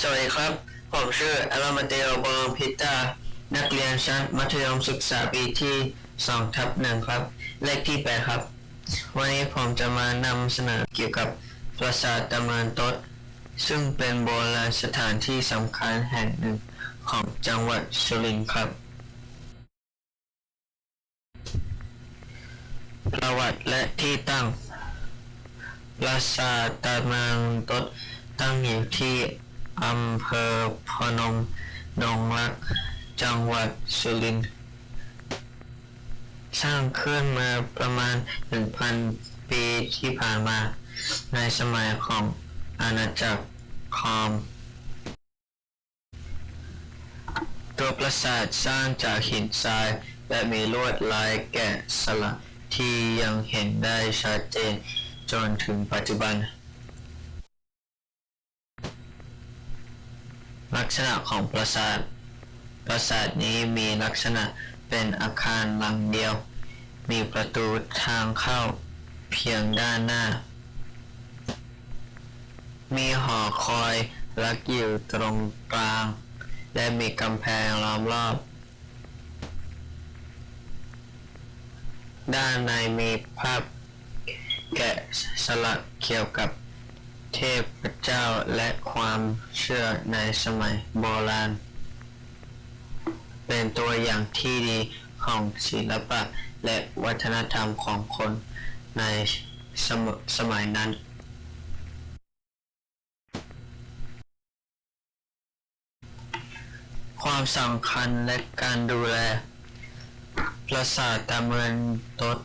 สวัสดีครับ ผมชื่ออลามาเตโอบอลพิตา นักเรียนชั้นมัธยมศึกษาปีที่2ทับหนึ่งครับ เลขที่8ครับ วันนี้ผมจะมานำเสนอเกี่ยวกับปราสาทตำนานตดซึ่งเป็นโบราณสถานที่สำคัญแห่งหนึ่งของจังหวัดสุรินทร์ครับ ประวัติและที่ตั้ง ปราสาทตำนานตดตั้งอยู่ที่ อำเภอพนมดงรัก จังหวัดสุรินทร์สร้างขึ้นมาประมาณ 1,000 ปีที่ผ่านมา ในสมัยของอาณาจักรคอม ตัวปราสาทสร้างจากหินทรายและมีลวดลายแกะสลักที่ยังเห็นได้ชัดเจนจนถึงปัจจุบัน ลักษณะของปราสาท ปราสาทนี้มีลักษณะเป็นอาคารหลังเดียว มีประตูทางเข้าเพียงด้านหน้า มีหอคอยรักอยู่ตรงกลาง และมีกำแพงล้อมรอบ ด้านในมีภาพแกะสลักเกี่ยวกับ เทพเจ้าและความเชื่อในสมัยโบราณ เป็นตัวอย่างที่ดีของศิลปะและวัฒนธรรมของคนในสมสมัยนั้น ความสำคัญและการดูแล ปราสาทตาเมืองตด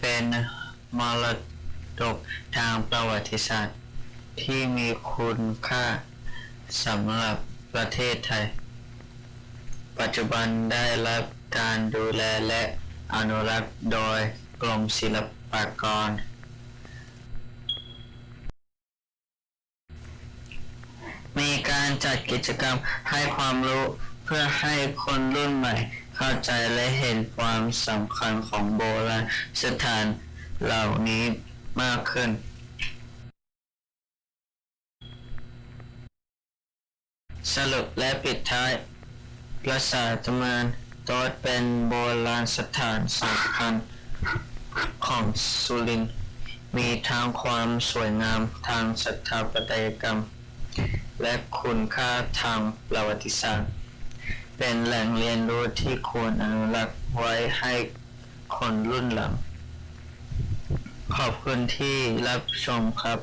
เป็นมรดกทางประวัติศาสตร์ ที่มีคุณค่าสำหรับประเทศไทย ปัจจุบันได้รับการดูแลและอนุรักษ์โดยกรมศิลปากร มีการจัดกิจกรรมให้ความรู้เพื่อให้คนรุ่นใหม่ เข้าใจและเห็นความสำคัญของโบราณสถานเหล่านี้มากขึ้น สรุปและปิดท้าย ปราสาทตำนานโตดเป็นโบราณสถานสำคัญของสุรินทร์มีทั้งความสวยงามทางสถาปัตยกรรม และคุณค่าทางประวัติศาสตร์ เป็นแหล่งเรียนรู้ที่ควรอนุรักษ์ไว้ให้คนรุ่นหลัง ขอบคุณที่รับชมครับ